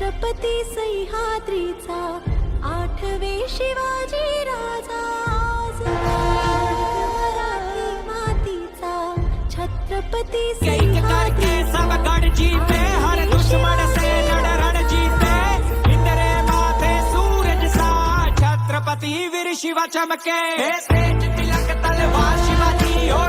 छत्रपती सह्याद्रीचा, आठवे शिवाजी राजा मातीचा, छत्रपती दुश्मन से रण जीते. सूरज सा, छत्रपति वीर शिवा चमके. तलवार शिवाजी हो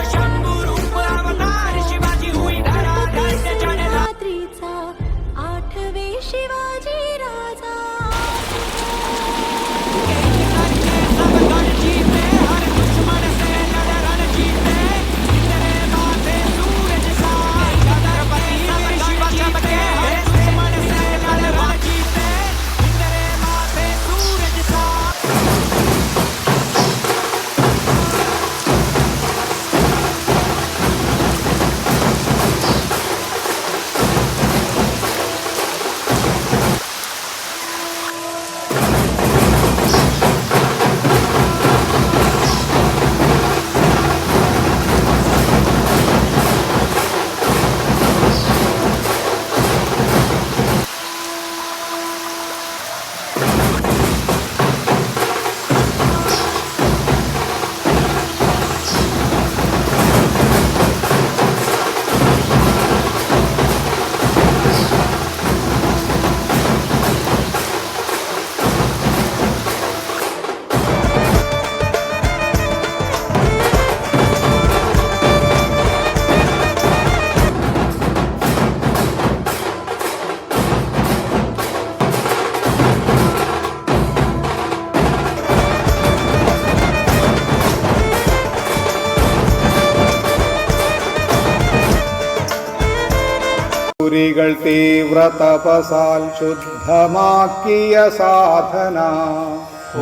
ൂരികൾ തീവ്ര തപസാൽ ശുദ്ധമാക്കിയ സാധന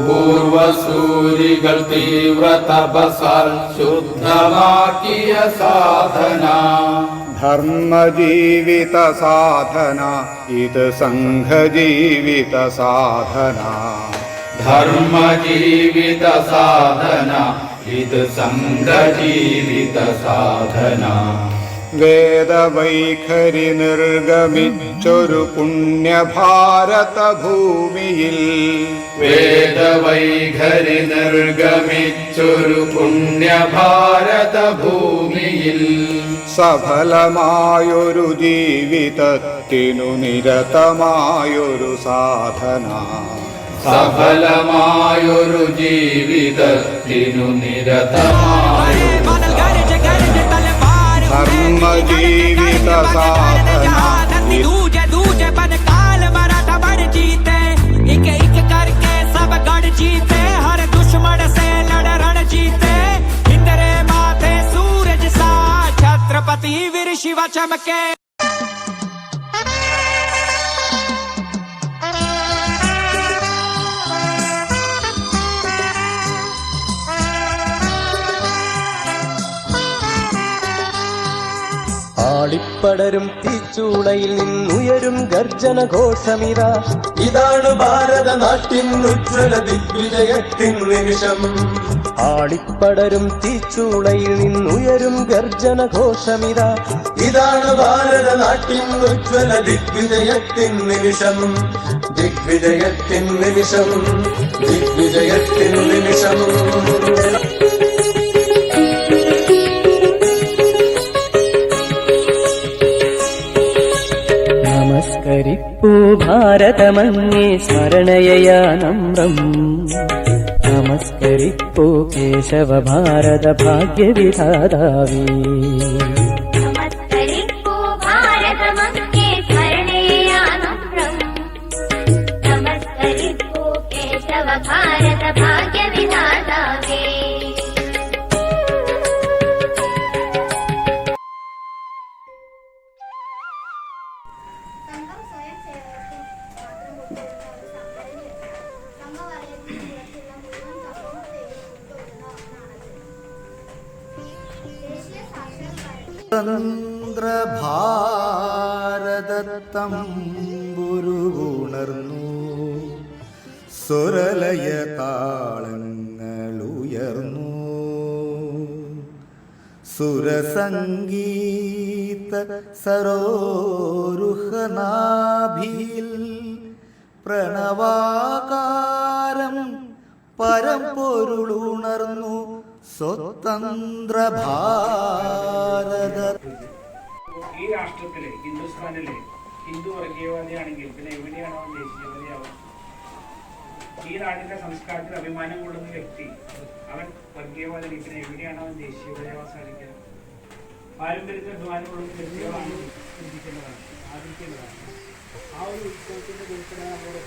പൂർവസൂരികൾ തീവ്ര തപസാൽ ശുദ്ധമാക്കിയ സാധന ധർമ്മജീവിത സാധന ഇത് സംഘജീവിത സാധന ധർമ്മജീവിത സാധന ഇത് സംഘജീവിത സാധന വേദവൈഖരി നിർഗമിച്ചൊരു പുണ്യഭാരത ഭൂമിയിൽ വേദവൈഖരി നിർഗമിച്ചൊരു പുണ്യഭാരത ഭൂമിയിൽ സഫലമായൊരു ജീവിതത്തിനു നിരതമായൊരു സാധന. സഫലമായൊരു ജീവിതത്തിനു നിരതമായൊരു जीवित साधना दूज बन काल मराठा बन जीते एक एक करके सब गढ़ जीते हर दुश्मन से लड़ रण जीते इंद्रे माथे सूरज सा छत्रपति वीर शिवा चमके। ആളിപ്പടരും തീച്ചൂളയിൽ നിന്നുയരും ഗർജന ഘോഷമിത ഇതാണ് ഭാരതനാട്ടിൻ ഉജ്ജ്വല ദിഗ്വിജയത്തിൻ നിമിഷം. ആളിപ്പടരും തീച്ചൂളയിൽ നിന്നുയരും ഗർജന ഘോഷമിത ഇതാണ് ഭാരതനാട്ടിൻ ഉജ്ജ്വല ദിഗ്വിജയത്തിൻ നിമിഷം. ദിഗ്വിജയത്തിൻ നിമിഷം ദിഗ്വിജയത്തിൻ നിമിഷം. ഭാരതമങ്ങേ സ്മരണയയാ നമ്രം നമസ്കരിപ്പൂ കേശവ ഭാരത സാക്ഷരതാ ഗുരുവുണർന്നു സ്വരലയ താളങ്ങൾ ഉയർന്നു സുരസംഗീത സരോരുഹനാഭിയിൽ പ്രണവാകാരം പരമ്പൊരുളുണർന്നു. സ്വതന്ത്ര ഭാരത ഈ രാഷ്ട്രത്തിൽ ഹിന്ദുസ്ഥാനിൽ ഹിന്ദു വർഗീയവാദിയാണെങ്കിൽ പിന്നെ എവിടെയാണ് ദേശീയവാദിയാവുക ഈ നാടിന്റെ സംസ്കാരത്തിൽ അഭിമാനം കൊള്ളുന്ന വ്യക്തി അവൻ വർഗീയവാദി പിന്നെ എവിടെയാണ് അവൻ ദേശീയവാദിയാവാൻ സാധിക്കുക? പാരമ്പര്യത്തിൽ അഭിമാനം കൊള്ളുന്ന വ്യക്തികളാണ് ചിന്തിക്കേണ്ടതാണ്. ആദരിക്കേണ്ടതാണ് ആ ഒരു ഉത്സവത്തിന്റെ ദിവസമാണ് നമ്മുടെ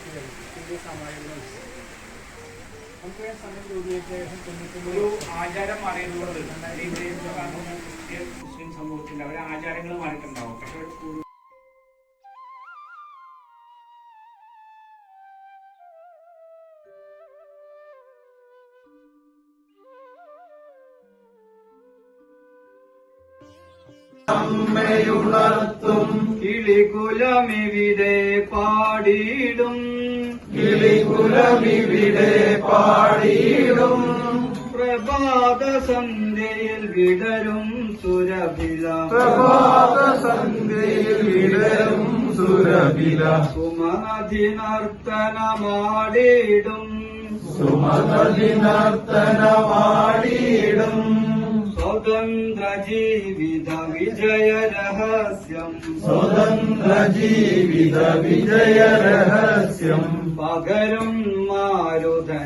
ഹിന്ദു സാമാജിക ഒരു ആചാരം മാറിയതുകൊണ്ട് മുസ്ലിം സമൂഹത്തിൽ അവരെ ആചാരങ്ങൾ മാറിയിട്ടുണ്ടാവും. പക്ഷെ അമ്മയുണർത്തും കിളികുലമിവിടെ പാടിയിടും. കിളികുലമിവിടെ പാടിയിടും. പ്രഭാത സന്ധ്യയിൽ വിടരും സുരഭില. പ്രഭാത സന്ധ്യയിൽ വിടരും സുരഭില. സുമതിനർത്തനമാടിയിടും സുമതിനർത്തനമാടിയിടും സുമതി നർത്തനമാടിയിടും സ്വതന്ത്ര ജീവിത വിജയ രഹസ്യം സ്വതന്ത്ര ജീവിത വിജയ രഹസ്യം പകരും മാരുതനിന്നിവിടെ.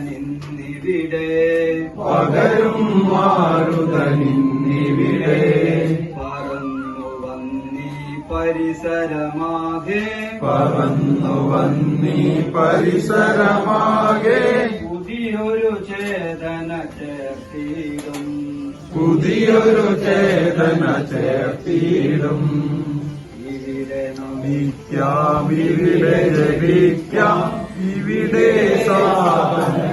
പകരും മാരുതനിന്നിവിടെ. പറന്നു വന്നീ പരിസരമാകെ. പറന്നു വന്നീ പരിസരമാകെ. പുതിയൊരു ചേതന ചേർത്തിടും. പുതിയൊരു ചേതന ചേർത്തിടും. ഇവിടെ നമിക്കാം ഇവിടെ ജപിക്കാം ഇവിടെ സാധന